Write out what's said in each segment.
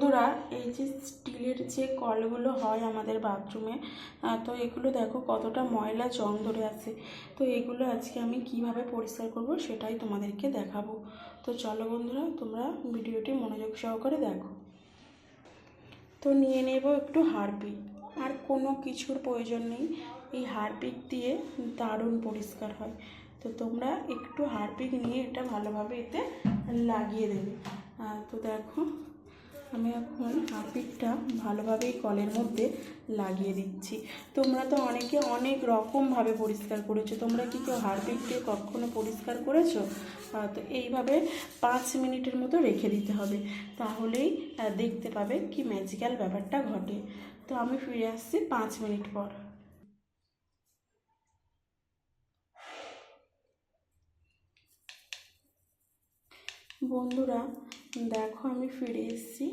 বন্ধুরা, এই যে স্টিলের যে কলগুলো হয় আমাদের বাথরুমে তো এগুলো দেখো কতটা ময়লা জং ধরে আছে। তো এগুলো আজকে আমি কীভাবে পরিষ্কার করব সেটাই তোমাদেরকে দেখাবো। তো চলো বন্ধুরা, তোমরা ভিডিওটি মনোযোগ সহকারে দেখো। তো নিয়ে নেব একটু হারপিক। আর কোনো কিছুর প্রয়োজন নেই, এই হারপিক দিয়ে দারুণ পরিষ্কার হয়। তো তোমরা একটু হারপিক নিয়ে এটা ভালোভাবে এতে লাগিয়ে দেবে। তো দেখো আমি এখন হারপিকটা ভালোভাবেই কলের মধ্যে লাগিয়ে দিচ্ছি। তোমরা তো অনেকে অনেক রকমভাবে পরিষ্কার করেছ। তোমরা কি কেউ হারপিক দিয়ে পরিষ্কার করেছ? তো এইভাবে পাঁচ মিনিটের মতো রেখে দিতে হবে। তাহলেই দেখতে পাবে কি ম্যাজিক্যাল ব্যাপারটা ঘটে। তো আমি ফিরে আসছি পাঁচ মিনিট পর। বন্ধুরা, দেখো আমি ফিরে এসেছি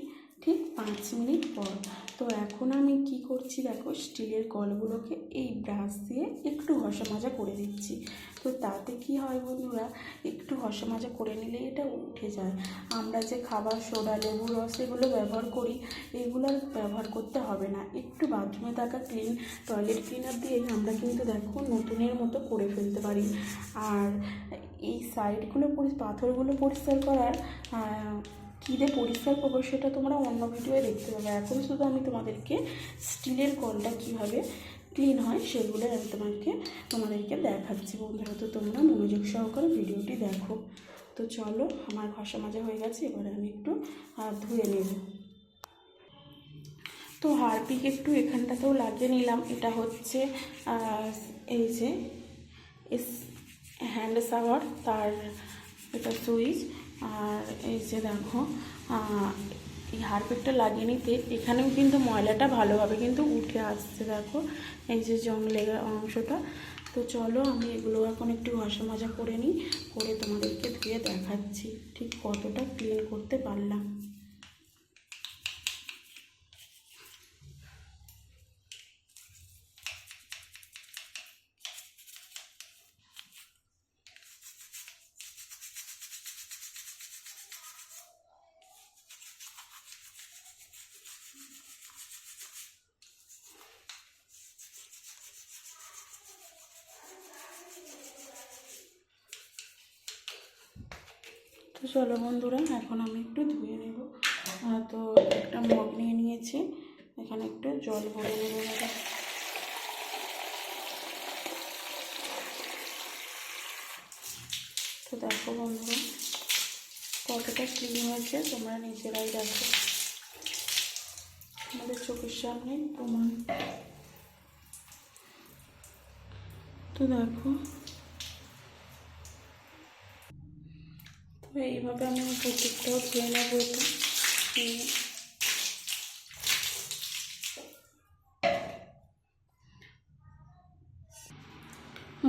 ঠিক পাঁচ মিনিট পর। তো এখন আমি কি করছি দেখো, স্টিলের কলগুলোকে এই ব্রাশ দিয়ে একটু ঘষা মাজা করে দিচ্ছি তো তাতে কি হয় বন্ধুরা, একটু ঘষা মাজা করে নিলে এটা উঠে যায়। আমরা যে খাবার, সোডা লেবু রস এগুলো ব্যবহার করি, এগুলো আর ব্যবহার করতে হবে না। একটু বাথরুমে থাকা ক্লিন, টয়লেট ক্লিনার দিয়ে আমরা কিন্তু দেখো নতুনের মতো করে ফেলতে পারি। আর এই সাইডগুলো পাথরগুলো পরিষ্কার করার কী দিয়ে পরিষ্কার করব সেটা তোমরা অন্য ভিডিওয়ে দেখতে পাবে। এখন শুধু আমি তোমাদেরকে স্টিলের কলটা কীভাবে ক্লিন হয় সেগুলো আমি তোমাকে তোমাদেরকে দেখাচ্ছি বন্ধুরা। তো তোমরা মনোযোগ সহকারে ভিডিওটি দেখো। তো চলো, আমার ঘষা মাজা হয়ে গেছে, এবারে আমি একটু হাত ধুয়ে নেব। তো হারপিক একটু এখানটাতেও লাগিয়ে নিলাম। এটা হচ্ছে এই যে, এস হ্যান্ড শাওয়ার তার এটা সুইচ, আর এই যে দেখো এই হারপিকটা লাগিয়ে নিতে এখানেও কিন্তু ময়লাটা ভালোভাবে কিন্তু উঠে আসছে, দেখো, এই যে জং লেগা অংশটা। তো চলো আমি এগুলো এখন একটু ঘষা মাজা করে নিই, করে তোমাদেরকে ধুয়ে দেখাচ্ছি ঠিক কতটা ক্লিন করতে পারলাম। চলো বন্ধুরা, এখন আমি একটু ধুয়ে নেব। তো একটা মগ নিয়ে নিয়েছি, এখানে একটু জল ভরে নেব। তো দেখো বন্ধুরা, কতটা ক্লিন হয়েছে, তোমরা নিজেরাই দেখো। আমাদের চোখের সামনে প্রমাণ। তো দেখো এইভাবে আমি প্রত্যেকটাও ধুয়ে নেব এটা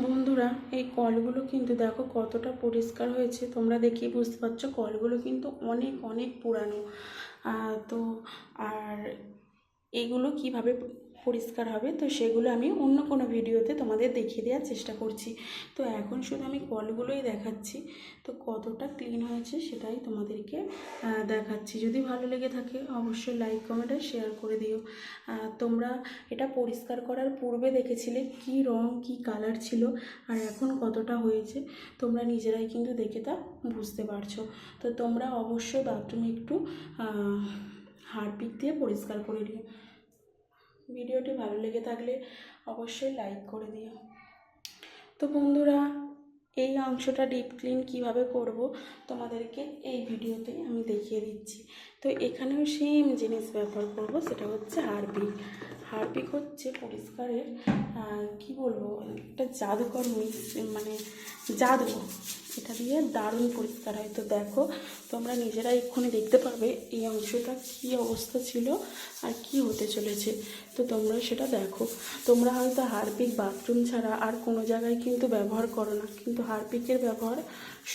বন্ধুরা, এই কলগুলো কিন্তু দেখো কতটা পরিষ্কার হয়েছে। তোমরা দেখেই বুঝতে পারছ, কলগুলো কিন্তু অনেক অনেক পুরানো। তো, আর এগুলো কীভাবে পরিষ্কার হবে, তো সেগুলো আমি অন্য কোনো ভিডিওতে তোমাদের দেখিয়ে দেওয়ার চেষ্টা করছি। তো এখন শুধু আমি কলগুলোই দেখাচ্ছি, তো কতটা ক্লিন হয়েছে সেটাই তোমাদেরকে দেখাচ্ছি। যদি ভালো লেগে থাকে অবশ্যই লাইক কমেন্ট আর শেয়ার করে দিও। তোমরা এটা পরিষ্কার করার পূর্বে দেখেছিলে কি রং, কি কালার ছিল আর এখন কতটা হয়েছে, তোমরা নিজেরাই কিন্তু দেখে তা বুঝতে পারছ। তো তোমরা অবশ্যই বাথরুমে একটু হারপিক দিয়ে পরিষ্কার করে নিও। ভিডিওটি ভালো লেগে থাকলে অবশ্যই লাইক করে দিও। তো বন্ধুরা, এই অংশটা ডিপ ক্লিন কীভাবে করব তোমাদেরকে এই ভিডিওতে আমি দেখিয়ে দিচ্ছি। তো এখানেও সেম জিনিস ব্যবহার করব, সেটা হচ্ছে হারপিক। হারপিক হচ্ছে পরিষ্কারের কি বলব, একটা জাদুকর মিক্স মানে জাদু এটা দিয়ে দারুণ পরিষ্কার হয়। তো দেখো, তোমরা নিজেরা এক্ষুনি দেখতে পাবে এই অংশটা কী অবস্থা ছিল আর কি হতে চলেছে। তো তোমরা সেটা দেখো। তোমরা হয়তো হারপিক বাথরুম ছাড়া আর কোনো জায়গায় কিন্তু ব্যবহার করো না। কিন্তু হারপিকের ব্যবহার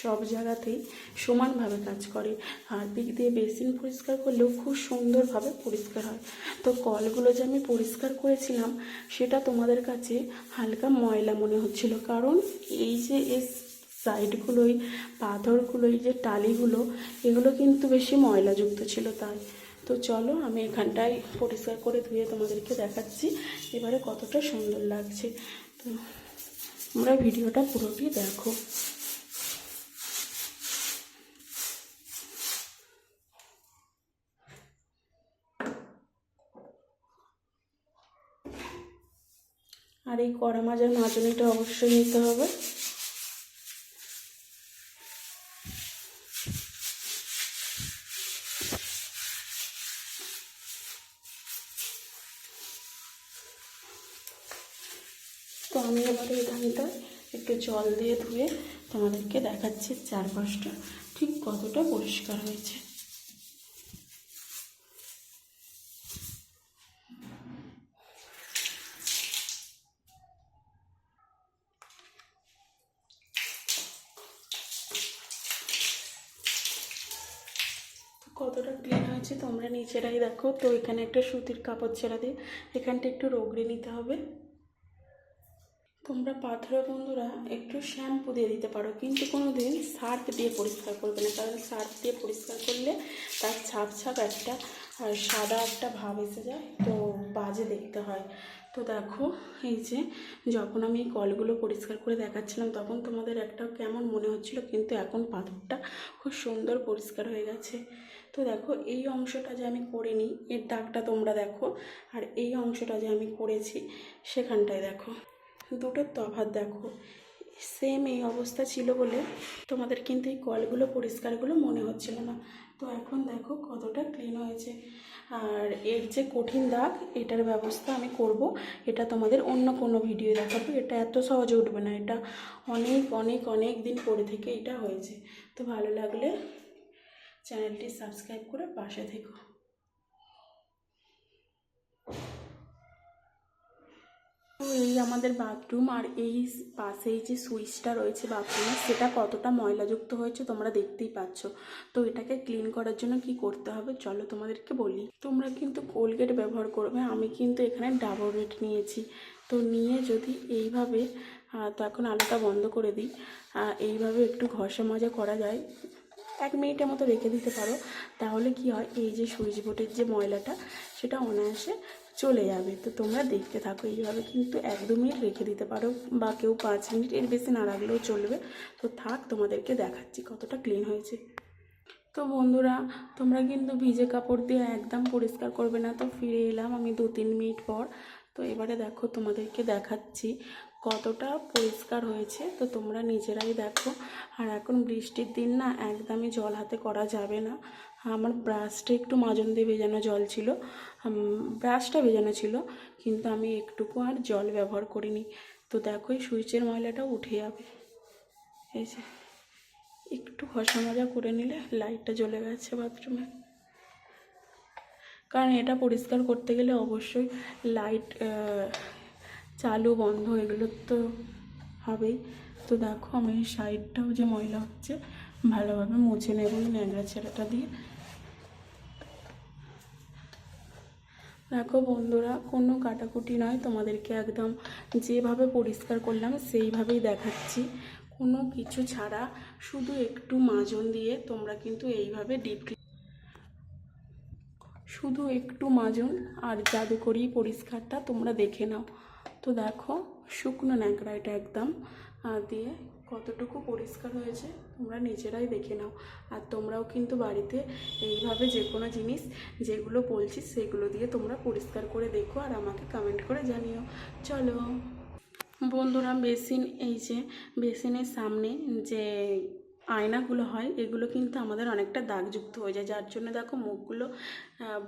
সব জায়গাতেই সমানভাবে কাজ করে। হারপিক দিয়ে বেসিন পরিষ্কার করলেও খুব সুন্দরভাবে পরিষ্কার হয়। তো কলগুলো যে আমি পরিষ্কার করেছিলাম, সেটা তোমাদের কাছে হালকা ময়লা মনে হচ্ছিল। কারণ এই যে এর সাইডগুলোই পাথরগুলোই, যে টালিগুলো, এগুলো কিন্তু বেশি ময়লাযুক্ত ছিল তাই। তো চলো, আমি এখানটায় পরিষ্কার করে ধুয়ে তোমাদেরকে দেখাচ্ছি, এবারে কতটা সুন্দর লাগছে। তো, তোমরা ভিডিওটা পুরোটি দেখো। আর এই কড়া মাজার মাজনিটা অবশ্যই নিতে হবে। তো আমি এবারে এখানটা একটু জল দিয়ে ধুয়ে তোমাদেরকে দেখাচ্ছি চারপাশটা, ঠিক কতটা পরিষ্কার হয়েছে। কতটা ক্লিন হয়েছে তোমরা নিজেরাই দেখো। তো এখানে একটা সুতির কাপড় ছেড়া দিয়ে এখানটা একটু রগড়ে নিতে হবে। তোমরা পাথরের বন্ধুরা একটু শ্যাম্পু দিয়ে দিতে পারো, কিন্তু কোনো দিন সার্ফ দিয়ে পরিষ্কার করবে না, কারণ সার্ফ দিয়ে পরিষ্কার করলে তার ছাপ ছাপ একটা সাদা একটা ভাব এসে যায়, তো বাজে দেখতে হয়। তো দেখো, এই যে যখন আমি কলগুলো পরিষ্কার করে দেখাচ্ছিলাম, তখন তোমাদের একটা কেমন মনে হচ্ছিল, কিন্তু এখন পাথরটা খুব সুন্দর পরিষ্কার হয়ে গেছে। তো দেখো, এই অংশটা যে আমি করে নিই এর দাগটা তোমরা দেখো, আর এই অংশটা যে আমি করেছি, সেখানটায় দেখো। দুটোর তফাত দেখো। সেম এই অবস্থা ছিল বলে তোমাদের কিন্তু এই কলগুলো, পরিষ্কারগুলো মনে হচ্ছিল না। তো এখন দেখো কতটা ক্লিন হয়েছে। আর এর যে কঠিন দাগ, এটার ব্যবস্থা আমি করব। এটা তোমাদের অন্য কোনো ভিডিও দেখাবো। এটা এত সহজে উঠবে না। এটা অনেক অনেক অনেক দিন পরে থেকে এটা হয়েছে। তো ভালো লাগলে চ্যানেলটি সাবস্ক্রাইব করে পাশে থেকো। এই আমাদের বাথরুম আর এই পাশেই যে সুইচটা রয়েছে বাথরুমে সেটা কতটা ময়লাযুক্ত হয়েছে তোমরা দেখতেই পাচ্ছ। তো এটাকে ক্লিন করার জন্য কি করতে হবে চলো তোমাদেরকে বলি। তোমরা কিন্তু কোলগেট ব্যবহার করবে, আমি কিন্তু এখানে ডাবল রেট নিয়েছি। তো নিয়ে যদি এইভাবে তো এখন আলোটা বন্ধ করে দিই এইভাবে একটু ঘষা মাজা করা যায়। এক মিনিটের মতো রেখে দিতে পারো। তাহলে কি হয়, এই যে সুইচ বোর্ডের যে ময়লাটা, সেটা অনায়াসে চলে যাবে। তো তোমরা দেখতে থাকো, এইভাবে কিন্তু এক দু মিনিট রেখে দিতে পারো বা কেউ পাঁচ মিনিট এর বেশি না রাখলেও চলবে। তো থাক, তোমাদেরকে দেখাচ্ছি কতটা ক্লিন হয়েছে। তো বন্ধুরা, তোমরা কিন্তু ভিজে কাপড় দিয়ে একদম পরিষ্কার করবে না। তো ফিরে এলাম আমি দু তিন মিনিট পর। তো এবারে দেখো, তোমাদেরকে দেখাচ্ছি কতটা পরিষ্কার হয়েছে, তো তোমরা নিজেরাই দেখো। আর এখন বৃষ্টির দিন না, একদমই জল হাতে করা যাবে না। আমার ব্রাশটা একটু মাজন দিয়ে ভেজানো জল ছিল। ব্রাশটা ভেজানো ছিল, কিন্তু আমি একটুকু আর জল ব্যবহার করিনি। তো দেখো, এই সুইচের ময়লাটা উঠে যাবে। এই যে, একটু ঘষা মাজা করে নিলে লাইটটা জ্বলে গেছে বাথরুমে। কারণ এটা পরিষ্কার করতে গেলে অবশ্যই লাইট চালু বন্ধ, এগুলো তো হবেই। তো দেখো আমি সাইডটাও যে ময়লা হচ্ছে, ভালোভাবে মুছে নেব ন্যাংরা ছেঁড়াটা দিয়ে। দেখো বন্ধুরা, কোনো কাটাকুটি নয়, তোমাদেরকে একদম যেভাবে পরিষ্কার করলাম, সেইভাবেই দেখাচ্ছি। কোনো কিছু ছাড়া শুধু একটু মাজন দিয়ে তোমরা কিন্তু এইভাবে ডিপ শুধু একটু মাজন আর জাদু করেই পরিষ্কারটা তোমরা দেখে নাও। তো দেখো, শুকনো ন্যাকড়া এটা একদম। দিয়ে কতটুকু পরিষ্কার হয়েছে, তোমরা নিজেরাই দেখে নাও। আর তোমরাও কিন্তু বাড়িতে এইভাবে যে কোনো জিনিস, যেগুলো বলছি সেগুলো দিয়ে তোমরা পরিষ্কার করে দেখো আর আমাকে কমেন্ট করে জানিও। চলো। বন্ধুরা, বেসিন, এই যে, বেসিনের সামনে যে আয়নাগুলো হয়, এগুলো কিন্তু আমাদের অনেকটা দাগযুক্ত হয়ে যায়। যার জন্য দেখো মুখগুলো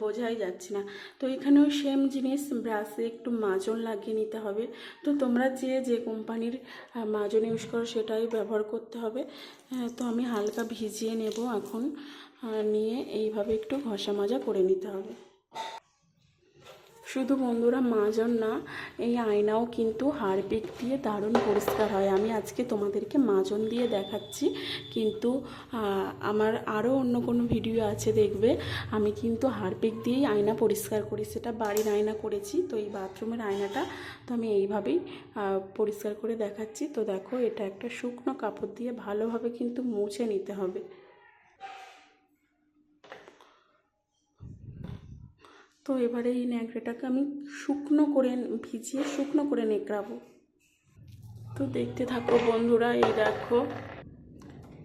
বোঝাই যাচ্ছে না। তো এখানেও সেম জিনিস ব্রাশে একটু মাজন লাগিয়ে নিতে হবে। তো তোমরা যে যে কোম্পানির মাজন ইউজ করো সেটাই ব্যবহার করতে হবে। তো আমি হালকা ভিজিয়ে নেব এখন। নিয়ে এইভাবে একটু ঘষা মাজা করে নিতে হবে। শুধু বন্ধুরা মাজন না, এই আয়নাও কিন্তু হারপিক দিয়ে দারুণ পরিষ্কার হয়। আমি আজকে তোমাদেরকে মাজন দিয়ে দেখাচ্ছি। কিন্তু আমার আরও অন্য কোনো ভিডিও আছে দেখবে। আমি কিন্তু হারপিক দিয়েই আয়না পরিষ্কার করি। সেটা বাড়ির আয়না করেছি, তো এই বাথরুমের আয়নাটা তো আমি এইভাবেই পরিষ্কার করে দেখাচ্ছি। তো দেখো, এটা একটা শুকনো কাপড় দিয়ে ভালোভাবে কিন্তু মুছে নিতে হবে। তো এবারে এই ন্যাকড়াটাকে আমি শুকনো করে ভিজিয়ে শুকনো করে নেকড়াবো। তো দেখতে থাকো বন্ধুরা, এই দেখো।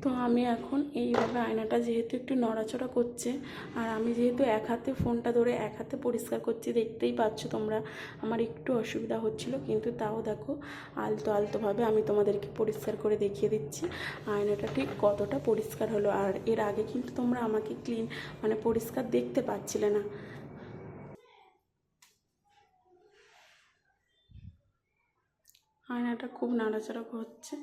তো আমি এখন এইভাবে আয়নাটা যেহেতু একটু নড়াচড়া করছে, আর আমি যেহেতু এক হাতে ফোনটা ধরে এক হাতে পরিষ্কার করছি, দেখতেই পাচ্ছ তোমরা আমার একটু অসুবিধা হচ্ছিল, কিন্তু তাও দেখো আলতো আলতোভাবে আমি তোমাদেরকে পরিষ্কার করে দেখিয়ে দিচ্ছি। আয়নাটা ঠিক কতটা পরিষ্কার হলো, আর এর আগে কিন্তু তোমরা আমাকে ক্লিন মানে পরিষ্কার দেখতে পাচ্ছিলে না। আয়নাটা খুব নাড়াচাড়া হচ্ছে।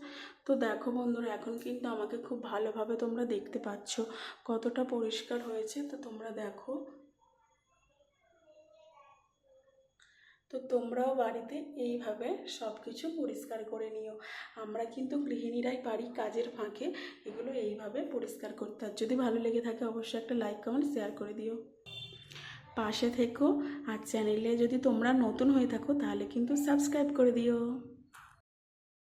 তো দেখো বন্ধুরা, এখন কিন্তু আমাকে খুব ভালোভাবে তোমরা দেখতে পাচ্ছ কতটা পরিষ্কার হয়েছে। তো তোমরা দেখো। তো তোমরাও বাড়িতে এইভাবে সব কিছু পরিষ্কার করে নিও। আমরা কিন্তু গৃহিণীরাই পারি কাজের ফাঁকে এগুলো এইভাবে পরিষ্কার করতে। আর যদি ভালো লেগে থাকে, অবশ্যই একটা লাইক, কমেন্ট, শেয়ার করে দিও। পাশে থেকো আর চ্যানেলে যদি তোমরা নতুন হয়ে থাকো, তাহলে কিন্তু সাবস্ক্রাইব করে দিও।